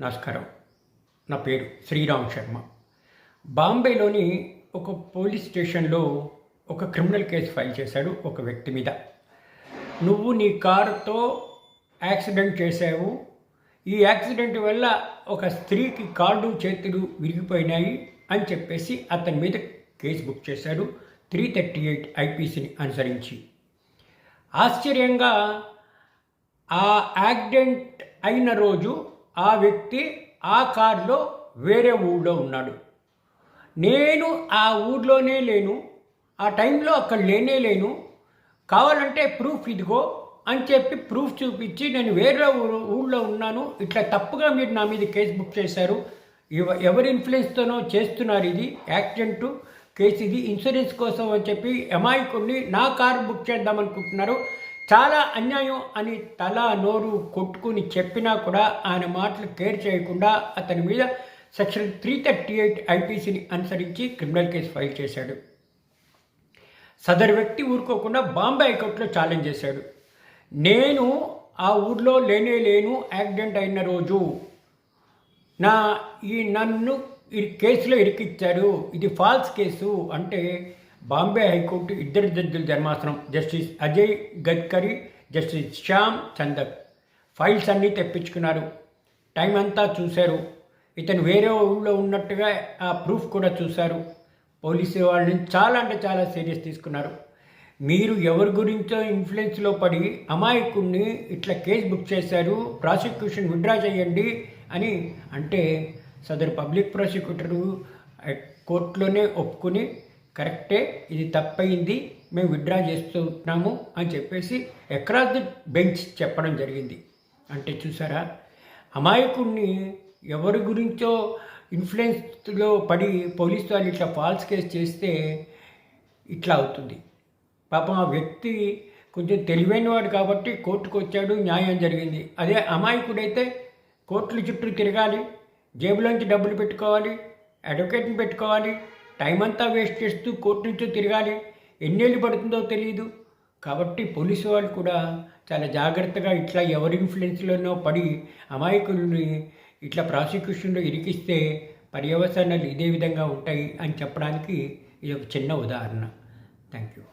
నమస్కారం. నా పేరు శ్రీరామ్ శర్మ. బాంబేలోని ఒక పోలీస్ స్టేషన్లో ఒక క్రిమినల్ కేసు ఫైల్ చేశాడు ఒక వ్యక్తి మీద. నువ్వు నీ కారుతో యాక్సిడెంట్ చేసావు ఈ యాక్సిడెంట్ వల్ల ఒక స్త్రీకి కాళ్ళు చేతులు విరిగిపోయినాయి అని చెప్పేసి అతని మీద కేసు బుక్ చేశాడు త్రీ థర్టీ ఎయిట్ ఐపీసీని అనుసరించి. ఆశ్చర్యంగా ఆ యాక్సిడెంట్ అయిన రోజు ఆ వ్యక్తి ఆ కారులో వేరే ఊళ్ళో ఉన్నాడు. నేను ఆ ఊర్లోనే లేను ఆ టైంలో అక్కడ లేనే లేను. కావాలంటే ప్రూఫ్ ఇదిగో అని చెప్పి ప్రూఫ్ చూపించి నేను వేరే ఊరు ఊళ్ళో ఉన్నాను. ఇట్లా తప్పుగా మీరు నా మీద కేసు బుక్ చేశారు. ఎవ- ఎవరి ఇన్ఫ్లుయెన్స్తోనో చేస్తున్నారు ఇది యాక్సిడెంట్ కేసు ఇది ఇన్సూరెన్స్ కోసం అని చెప్పి అమాయకుడిని నా కారు బుక్ చేద్దాం అనుకుంటున్నారు. చాలా అన్యాయం అని తల నోరు కొట్టుకుని చెప్పినా కూడా ఆయన మాటలు కేర్ చేయకుండా అతని మీద సెక్షన్ త్రీ థర్టీ ఎయిట్ ఐపీసీని అనుసరించి క్రిమినల్ కేసు ఫైల్ చేశాడు. సదరు వ్యక్తి ఊరుకోకుండా బాంబే హైకోర్టులో ఛాలెంజ్ చేశాడు. నేను ఆ ఊర్లో లేనే లేను యాక్సిడెంట్ అయిన రోజు నా ఈ నన్ను ఈ కేసులో ఇరికిచ్చాడు. ఇది ఫాల్స్ కేసు అంటే బాంబే హైకోర్టు ఇద్దరు జడ్జిల ధర్మాసనం justice Ajay Gadkari justice Shyam Chander. Files అన్నీ తెప్పించుకున్నారు. టైం అంతా చూశారు. ఇతను వేరే ఊళ్ళో ఉన్నట్టుగా ఆ ప్రూఫ్ కూడా చూశారు. పోలీసు వాళ్ళని చాలా అంటే చాలా సీరియస్ తీసుకున్నారు. మీరు ఎవరి గురించో ఇన్ఫ్లుయెన్స్లో పడి అమాయకుడిని ఇట్లా కేసు బుక్ చేశారు ప్రాసిక్యూషన్ విత్డ్రా చేయండి అని అంటే సదరు పబ్లిక్ ప్రాసిక్యూటరు కోర్టులోనే ఒప్పుకుని కరెక్టే ఇది తప్పయింది మేము విత్డ్రా చేస్తున్నాము అని చెప్పేసి అక్రాస్ ది బెంచ్ చెప్పడం జరిగింది. అంటే చూసారా అమాయకుడిని ఎవరి గురించో ఇన్ఫ్లుయెన్స్లో పడి పోలీసు వాళ్ళు ఇట్లా ఫాల్స్ కేసు చేస్తే ఇట్లా అవుతుంది. పాపం ఆ వ్యక్తి కొంచెం తెలివైన వాడు కాబట్టి కోర్టుకు వచ్చాడు న్యాయం జరిగింది. అదే అమాయకుడైతే కోర్టుల చుట్టూ తిరగాలి జేబులోంచి డబ్బులు పెట్టుకోవాలి అడ్వకేట్ని పెట్టుకోవాలి టైం అంతా వేస్ట్ చేస్తూ కోర్టు నుంచో తిరగాలి. ఎన్నేళ్ళు పడుతుందో తెలియదు కాబట్టి పోలీసు వాళ్ళు కూడా చాలా జాగ్రత్తగా ఇట్లా ఎవరి ఇన్ఫ్లుయెన్స్లోనో పడి అమాయకుల్ని ఇట్లా ప్రాసిక్యూషన్లో ఇరికిస్తే పర్యవసానాలు ఇదే విధంగా ఉంటాయి అని చెప్పడానికి ఇది ఒక చిన్న ఉదాహరణ. Thank you